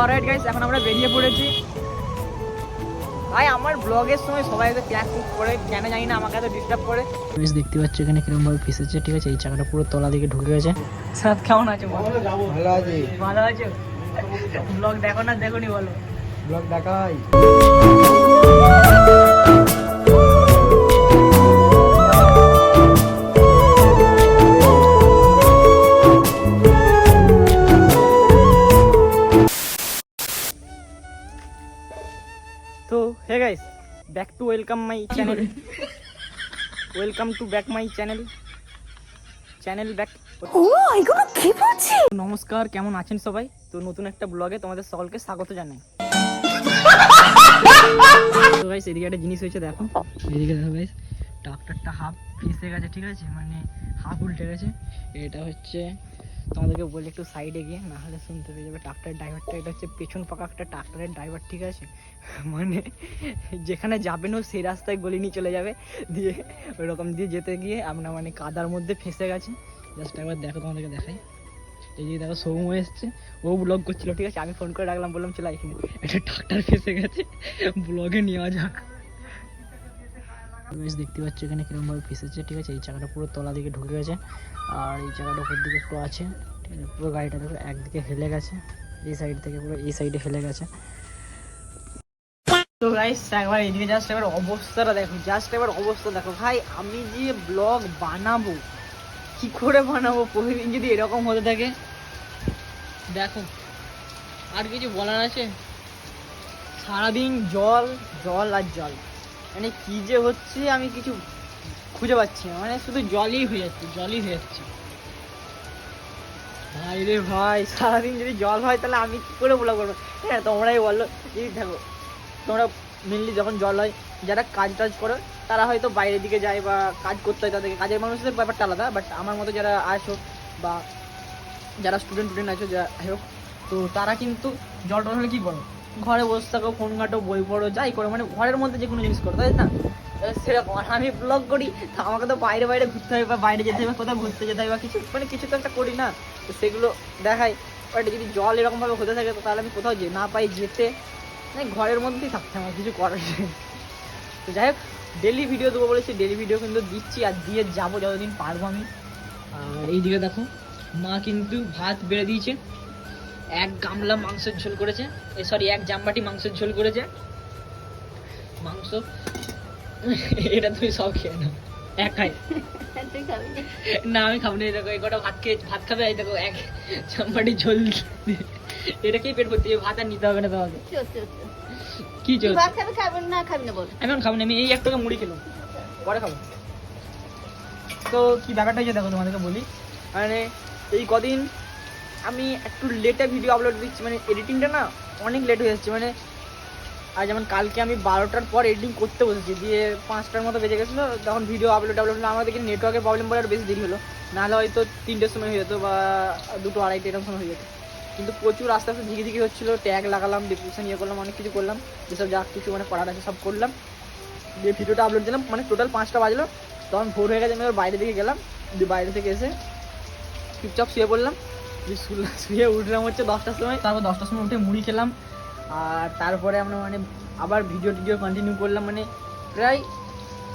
Alright guys এখন আমরা বেরিয়ে পড়েছি। ভাই আমার ব্লগের সময় সবাই তো কুক করে কেন জানি না আমাকে এত ডিস্টার্ব করে। বেশ দেখতে পাচ্ছ এখানে কীরকম ভাবে ফেসেছে ঠিক আছে? এই চাকাটা পুরো তলা দিকে ঢুকে গেছে। সাত কেমন আছো বলো? ভালো আছি। ভালো আছো। ব্লগ দেখো না দেখো নি বলো। ব্লগ দেখাই। তো welcome my channel welcome to back my channel channel back নমস্কার কেমন আছেন সবাই? তো নতুন একটা ব্লগে তোমাদের সকলকে স্বাগত জানাই। তো গাইস এদিকে একটা জিনিস হয়েছে দেখো। এদিকে দেখো গাইস ট্রাক্টরটা হাফ ফেসে গেছে ঠিক আছে? মানে হাফ উল্টে গেছে। এটা হচ্ছে তোমাদেরকে বলে একটু সাইডে গিয়ে না হলে শুনতে পেয়ে যাবে ট্রাক্টর ড্রাইভারটা এটা হচ্ছে পেছন পাকা একটা ট্রাক্টরের ড্রাইভার ঠিক আছে? মানে যেখানে যাবেন ও সেই রাস্তায় গলি নিয়ে চলে যাবে। দিয়ে ওইরকম দিয়ে যেতে গিয়ে আপনার মানে কাদার মধ্যে ফেসে গেছে। জাস্ট একবার দেখো, তোমাদেরকে দেখাই। এই যে দেখো সৌম এসছে। ও ব্লগ করছিল, ঠিক আছে? আমি ফোন করে রাখলাম, বললাম, চলে এখানে। একটা ট্রাক্টর ফেসে গেছে। ব্লগে নেওয়া যাক। বেশ দেখতে পাচ্ছ এখানে কীরকম ভাবে ফেসেছে ঠিক আছে? এই চাকাটা পুরো তলা দিকে ঢুকে গেছে আর এই চাকাটা উপর দিকে একটু আছে। ঠিক আছে, পুরো গাড়িটা দেখো একদিকে হেলে গেছে, এই সাইড থেকে পুরো এই সাইডে হেলে গেছে। তো গাইস একবার এদিকে জাস্ট এবার অবস্থাটা দেখো জাস্ট এবার অবস্থা দেখো। ভাই, আমি যে ব্লগ বানাবো, কি করে বানাবো, প্রতিদিন যদি এরকম হতে থাকে? দেখো, আর কিছু বলার আছে? সারাদিন জল জল আর জল। মানে কি যে হচ্ছে আমি কিছু খুঁজে পাচ্ছি না। মানে শুধু জলই হয়ে যাচ্ছে, জলই হয়ে যাচ্ছে। ভাই রে ভাই, সারাদিন যদি জল হয় তাহলে আমি কি করে ব্লগ করব? হ্যাঁ তোমরাই বলো। যদি দেখো, তোমরা মেনলি যখন জল হয়, যারা কাজ টাজ করো, তারা হয়তো বাইরের দিকে যায় বা কাজ করতে হয় তাদেরকে। কাজের মানুষদের ব্যাপারটা আলাদা বাট আমার মতো যারা আসো বা যারা স্টুডেন্ট টুডেন্ট আছো যা হোক, তো তারা কিন্তু জল টল হলে কী করো ঘরে বসে থাকো, ফোন ঘাটো, বই পড়ো, যাই করো মানে ঘরের মধ্যে যে কোনো জিনিস করো, তাই না? সেরকম, আর আমি ব্লগ করি আমাকে তো বাইরে বাইরে ঘুরতে হবে বা বাইরে যেতে হবে, কোথাও ঘুরতে যেতে হবে বা কিছু মানে কিছু তো একটা করি না। তো সেগুলো দেখাই বাট যদি জল এরকমভাবে হতে থাকে, তো তাহলে আমি কোথাও যে, না পাই যেতে মানে ঘরের মধ্যেই থাকতে আমার কিছু করার তো যাই হোক ডেলি ভিডিও দেবো বলেছি ডেলি ভিডিও কিন্তু দিচ্ছি আর দিয়ে যাব যতদিন পারব আমি। আর এইদিকে দেখো, মা কিন্তু ভাত বেড়ে দিয়েছে। এক গামলা মাংসের ঝোল করেছে। সরি এক জামবাটি মাংসের ঝোল করেছে। মাংস এটা তুমি সব খেয়ে নাও। একাই না? আমি খাব না। এই দেখো এই কটা ভাত খেয়ে ভাত খাবে এই দেখো এক জামবাটি ঝোল এটা কি পেট করতে ভাত আর নিতে হবে না তোমাকে। কি চলছে ভাত খাবি খাবেন না খাবি না বল। আমি এখন খাব না আমি এই এক টাকা মুড়ি খেলাম। পরে খাব। তো কি ব্যাপারটা হয়েছে দেখো তোমাদেরকে বলি। মানে এই কদিন আমি একটু লেটে ভিডিও আপলোড দিচ্ছি মানে এডিটিংটা না অনেক লেট হয়ে যাচ্ছে মানে আর যেমন কালকে আমি বারোটার পর এডিটিং করতে বসেছি, দিয়ে পাঁচটার মতো বেজে গেছিল, তখন ভিডিও আপলোড আপলোড হলো, আমাদের দেখি নেটওয়ার্কের প্রবলেম বলে আর বেশি দেরি হলো। নাহলে হয়তো তিনটের সময় হয়ে যেত বা দুটো আড়াইটে এরকম সময় হয়ে যেত। কিন্তু প্রচুর আস্তে আস্তে ঝিকে ঝিকে হচ্ছিল ট্যাগ লাগালাম ডিসক্রিপশন ইয়ে করলাম, অনেক কিছু করলাম, যেসব যা কিছু মানে করার আছে সব করলাম। দিয়ে ভিডিওটা আপলোড দিলাম মানে টোটাল পাঁচটা বাজলো, তখন ভোর হয়ে গেছে, আমি বাইরে থেকে গেলাম, দিয়ে বাইরে থেকে এসে চুপচাপ শুয়ে পড়লাম। শুয়ে উঠলাম হচ্ছে দশটার সময়। তারপর দশটার সময় উঠে মুড়ি খেলাম। আর তারপরে আমরা মানে আবার ভিডিও টিডিও কন্টিনিউ করলাম। মানে প্রায়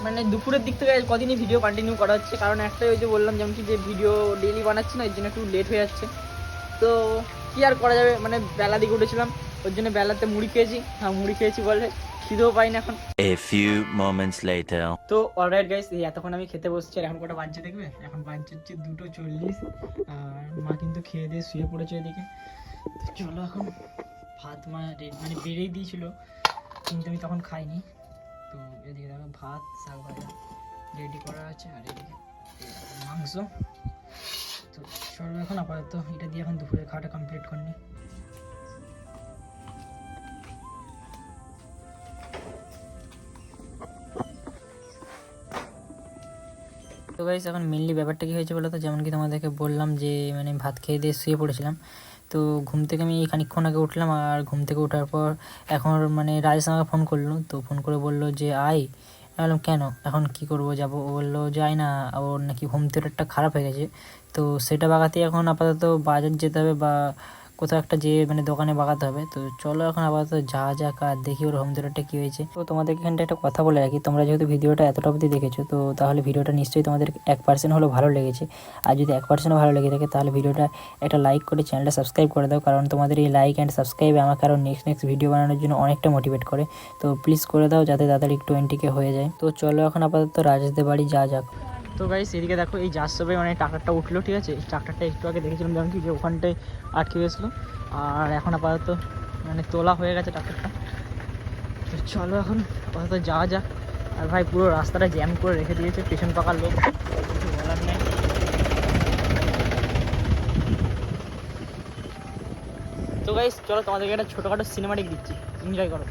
মানে দুপুরের দিক থেকে কদিনই ভিডিও কন্টিনিউ করা হচ্ছে। কারণ একটাই ওই যে বললাম, যেমন কি যে ভিডিও ডেইলি বানাচ্ছি না, এর জন্য একটু লেট হয়ে যাচ্ছে। তো কি আর করা যাবে? মানে বেলা দিকে উঠেছিলাম। ওর জন্য বেলাতে মুড়ি খেয়েছি। হ্যাঁ মুড়ি খেয়েছি বলে। খিদেও পাই না এখন। A few moments later. তো অলরাইট গাইস এই এতক্ষণ আমি খেতে বসছি আর এখন কটা বাজছে দেখবে? এখন বাজছে হচ্ছে দুটো চল্লিশ আর মা কিন্তু খেয়ে দিয়ে শুয়ে পড়েছে এদিকে। তো চলো এখন ভাত মা মানে বেড়েই দিয়েছিল কিন্তু আমি তখন খাইনি। তো এদিকে দেখো ভাত শাক ভাজা রেডি করা আছে আর এদিকে মাংস। তো চলো এখন আপাতত এটা দিয়ে এখন দুপুরে খাওয়াটা কমপ্লিট করে তো গাইস এখন মেনলি ব্যাপারটা কি হয়েছে বলো তো যেমন কি তোমাদেরকে বললাম যে মানে ভাত খেয়ে দিয়ে শুয়ে পড়েছিলাম। তো ঘুম থেকে আমি খানিকক্ষণ আগে উঠলাম আর ঘুম থেকে ওঠার পর এখন মানে রাজেশ আমাকে ফোন করল। তো ফোন করে বলল যে, আয়। বললাম, কেন? এখন কি করব? যাব? ও বলল যাই না ওর নাকি হোম থিয়েটারটা খারাপ হয়ে গেছে। তো সেটা বাগাতে এখন আপাতত বাজার যেতে হবে বা কোথাও একটা যে মানে দোকানে বাগাতে হবে। তো চলো এখন আপাতত যা যা আর দেখি ওর হোম থিয়েটারটা কী হয়েছে। তো তোমাদের এখানটা একটা কথা বলে রাখি, তোমরা যেহেতু ভিডিওটা এতটা অবধি দেখেছ, তো তাহলে ভিডিওটা নিশ্চয়ই তোমাদের এক পার্সেন্ট হলেও ভালো লেগেছে। আর যদি এক পার্সেন্টও ভালো লেগে থাকে, তাহলে ভিডিওটা একটা লাইক করে চ্যানেলটা সাবস্ক্রাইব করে দাও, কারণ তোমাদের এই লাইক অ্যান্ড সাবস্ক্রাইব আমাকে আরও নেক্সট নেক্সট ভিডিও বানানোর জন্য অনেকটা মোটিভেট করে। তো প্লিজ করে দাও, যাতে তাড়াতাড়ি টোয়েন্টিকে হয়ে যায়। তো চলো এখন আপাতত রাজেশদের বাড়ি যা যাক। তো গাইস এদিকে দেখো, এই যার সবে মানে ট্রাক্টরটা উঠল, ঠিক আছে? এই ট্রাক্টরটা একটু আগে দেখেছিলাম যেমন কি যে ওখানটায় আটকে গেছিল। আর এখন আপাতত মানে তোলা হয়ে গেছে ট্রাক্টরটা। তো চলো এখন আপাতত যাওয়া যাক। আর ভাই, পুরো রাস্তাটা জ্যাম করে রেখে দিয়েছে, পেছন পাকার লোক। বলার নেই। তো গাইস চলো তোমাদেরকে একটা ছোটোখাটো সিনেমাটিক দিচ্ছি। এনজয় করো।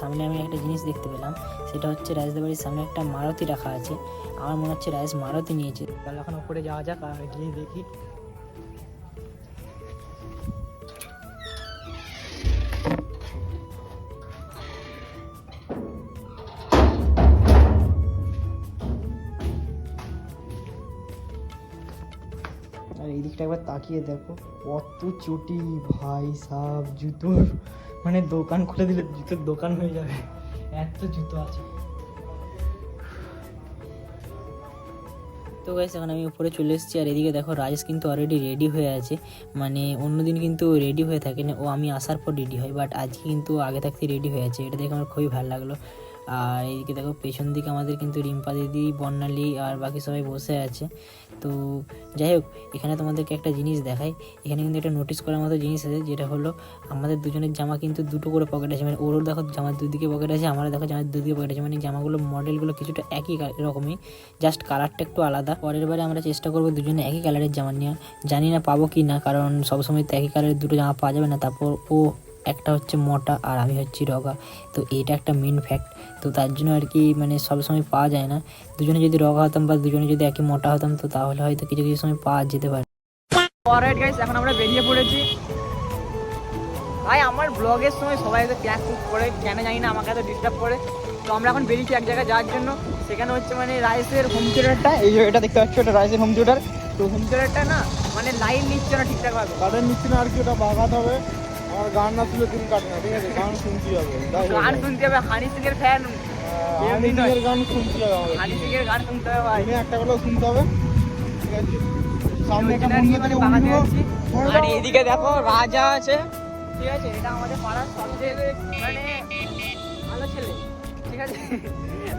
সামনে আমি একটা জিনিস দেখতে পেলাম, সেটা হচ্ছে রাজদা বাড়ির সামনে একটা মারুতি রাখা আছে। আমার মনে হচ্ছে রাজ মারুতি নিয়েছে। তাহলে এখন উপরে যাওয়া যাক, আর গিয়ে দেখি। আর এই দিকটা একবার তাকিয়ে দেখো, কত চটি ভাই সাব জুতোর। মানে দোকান খুলে দিলে জুতোর দোকান হয়ে যাবে। এত জুতো আছে। তো গাইস এখন আমি উপরে চলে এসেছি, আর এদিকে দেখো রাজেশ কিন্তু অলরেডি রেডি হয়ে আছে। মানে অন্যদিন কিন্তু রেডি হয়ে থাকে না ও আমি আসার পর রেডি হয় বাট আজকে কিন্তু আগে থাকতে রেডি হয়ে আছে। এটা দেখে আমার খুবই ভালো লাগল। আর এইদিকে দেখো, পেছন দিকে আমাদের কিন্তু রিম্পা দিদি, বর্ণালী আর বাকি সবাই বসে আছে। তো যাই হোক, এখানে তোমাদেরকে একটা জিনিস দেখাই। এখানে কিন্তু একটা নোটিস করার মতো জিনিস আছে, যেটা হলো, আমাদের দুজনের জামা কিন্তু দুটো করে পকেট আছে। মানে ওরও দেখো জামার দুদিকে পকেট আছে, আমারও দেখো জামার দুদিকে পকেট আছে। মানে জামাগুলো মডেলগুলো কিছুটা একই রকমই জাস্ট কালারটা একটু আলাদা। পরের বারে আমরা চেষ্টা করব দুজনে একই কালারের জামা নেওয়ার। জানি না পাবো কি না, কারণ সবসময় তো একই কালারের দুটো জামা পাওয়া যাবে না। তারপর ও একটা হচ্ছে মোটা আর আমি হচ্ছি রগা। তো এটা একটা মেন ফ্যাক্ট তো তার জন্য আর কি মানে সবসময় পাওয়া যায় না। দুজনে যদি রগা হতাম বা দুজনে যদি একই মোটা হতাম তো তাহলে হয়তো কিছু কিছু সময় পাওয়া যেতে পারে। অলরাইট গাইস এখন আমরা বেরিয়ে পড়েছি। ভাই আমার ব্লগের সময় সবাই তো ক্যাক কুক করে কেন জানি না আমাকে এত ডিস্টার্ব করে। তো আমরা এখন বেরিয়েছি এক জায়গায় যাওয়ার জন্য। সেখানে হচ্ছে মানে রাইসের হোম থিয়েটারটা এই যে এটা দেখতে পাচ্ছি ওটা রাইসের হোম থিয়েটার তো হোম থিয়েটারটা না মানে লাইন নিচ্ছে না ঠিকঠাক ভাবে। কারেন্ট নিচ্ছি না আর কি ওটা বাগাতে হবে। আমার গান না শুনলে দিন কাটে না ঠিক আছে? গান শুনতে হবে গান শুনতে হবে হানি সিং এর ফ্যান হানি নয়। সিংয়ের গান শুনতে হবে হানি সিং এর গান শুনতে হবে ভাই। একটা করে শুনতে হবে ঠিক আছে? সামনে একটা মন্দির মানে থেকে উঠবো। হ্যাঁ, আর এদিকে দেখো রাজা আছে। ঠিক আছে এটা আমাদের পাড়ার সবচেয়ে মানে ভালো ছেলে ঠিক আছে?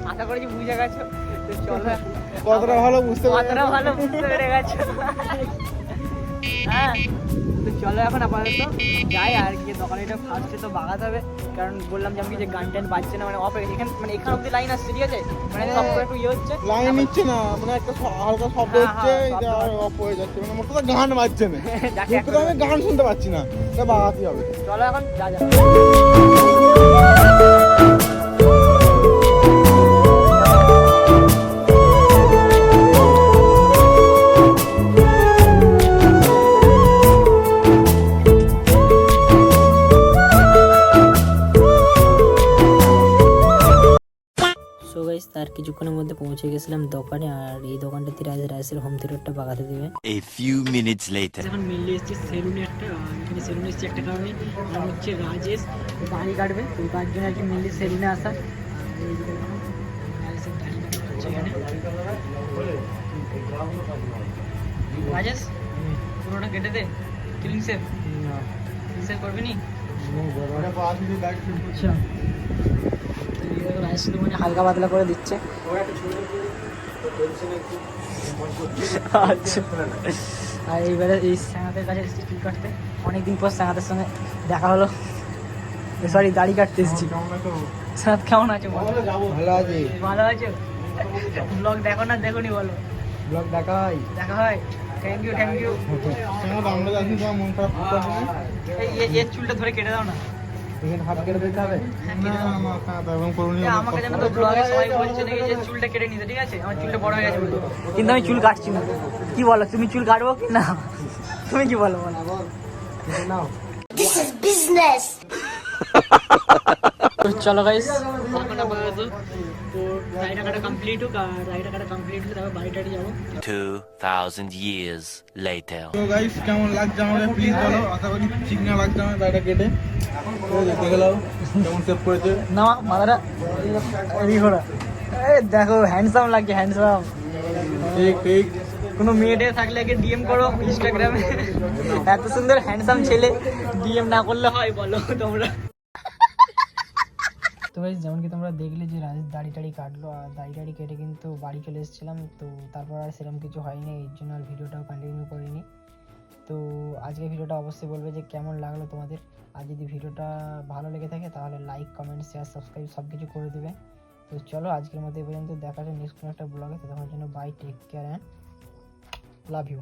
আশা করি যে বুঝে গেছো। তো চলো। কতটা ভালো বুঝতে পারছি? কতটা ভালো বুঝতে পেরে গেছো। হ্যাঁ। তো চলো এখন আপাতত যাই আর কি দোকানে এটা ফার্স্টে তো বাগাতে হবে। কারণ বললাম যে আমি যে গান টান বাজছে না মানে অফ হয়ে গেছে এখানে মানে এখান অব্দি লাইন আসছে ঠিক আছে? মানে সব একটু ইয়ে হচ্ছে। লাইন নিচ্ছে না মানে একটা হালকা শব্দ হ্যাঁ, হচ্ছে হ্যাঁ, এটা অফ হয়ে যাচ্ছে মানে মোট কথা গান বাজছে না। মোট আমি গান শুনতে পাচ্ছি না এটা বাগাতে হবে। চলো এখন যা যা। কিছুক্ষণের মধ্যে পৌঁছে গেছিলাম দোকানে আর এই দোকানটাতে রাজ রাজের হোম থিয়েটারটা বাগাতে দেবে। A few minutes later. এখন মিললে এসেছি সেলুনে একটা আর এখানে সেলুনে এসেছি একটা কারণে আর হচ্ছে রাজেশ দাড়ি কাটবে। তো তার জন্য আর কি মিললে সেলুনে আসা। আর এই যে দেখো, রাজেশের দাড়ি কাটা হচ্ছে এখানে। রাজেশ পুরোটা কেটে দে। ক্লিন সেভ ক্লিন সেভ করবি নি? আচ্ছা। রাজেশ শুধু মানে হালকা পাতলা করে দিচ্ছে। আচ্ছা। আর এইবারে এই স্যাঙাতের কাছে এসেছি চুল কাটতে। অনেকদিন পর স্যাঙাতের সঙ্গে দেখা হলো। সরি দাড়ি কাটতে এসেছি। স্যাঙাত কেমন আছে বলো? ভালো আছি। ভালো আছো? ব্লগ দেখো না দেখো নি বলো। ব্লগ দেখা হয়? দেখা হয়? থ্যাংক ইউ থ্যাংক ইউ মন? এর চুলটা ধরে কেটে দাও না। এখানে হাত কেটে দিতে হবে? না কেটে দাও। না না তেমন করুন এ, আমাকে যেন তো ব্লগে সবাই বলছে নাকি যে চুলটা কেটে নিতে ঠিক আছে? আমার চুলটা বড় হয়ে গেছে কিন্তু আমি চুল কাটছি না। কি বলো তুমি চুল কাটবো কি? না। তুমি কি বলো নাও. চলো গাইস এখন আপাতত তো। রাইডা কাটা কমপ্লিট হোক আর রাইডা কাটা কমপ্লিট হলে তারপর বাড়ি টাড়ি যাব। 2,000 years later. তো গাইস কেমন লাগছে আমাকে প্লিজ বলো আশা করি ঠিক না লাগছে আমার দাড়িটা কেটে। না মাথাটা এদিকে ঘোরা এ দেখো হ্যান্ডসাম লাগছে হ্যান্ডসাম ঠিক কোনো মেয়েটে থাকলে আগে ডিএম করো ইনস্টাগ্রামে এত সুন্দর হ্যান্ডসাম ছেলে ডিএম না করলে হয় বলো তোমরা তো ভাই যেমন কি তোমরা দেখলে যে রাজেশ দাড়ি টাড়ি কাটলো আর দাড়ি টাড়ি কেটে কিন্তু বাড়ি চলে এসেছিলাম তো তারপর আর সেরকম কিছু হয়নি এর জন্য আর ভিডিওটাও কন্টিনিউ করিনি তো আজকে ভিডিওটা অবশ্যই বলবে যে কেমন লাগল তোমাদের? আর যদি ভিডিওটা ভালো লেগে থাকে তাহলে লাইক কমেন্ট শেয়ার সাবস্ক্রাইব সব কিছু করে দেবে তো চলো আজকের মতো এই পর্যন্ত দেখা যায় নেক্সট কোনো একটা ব্লগে তো তোমার জন্য bye take care and love you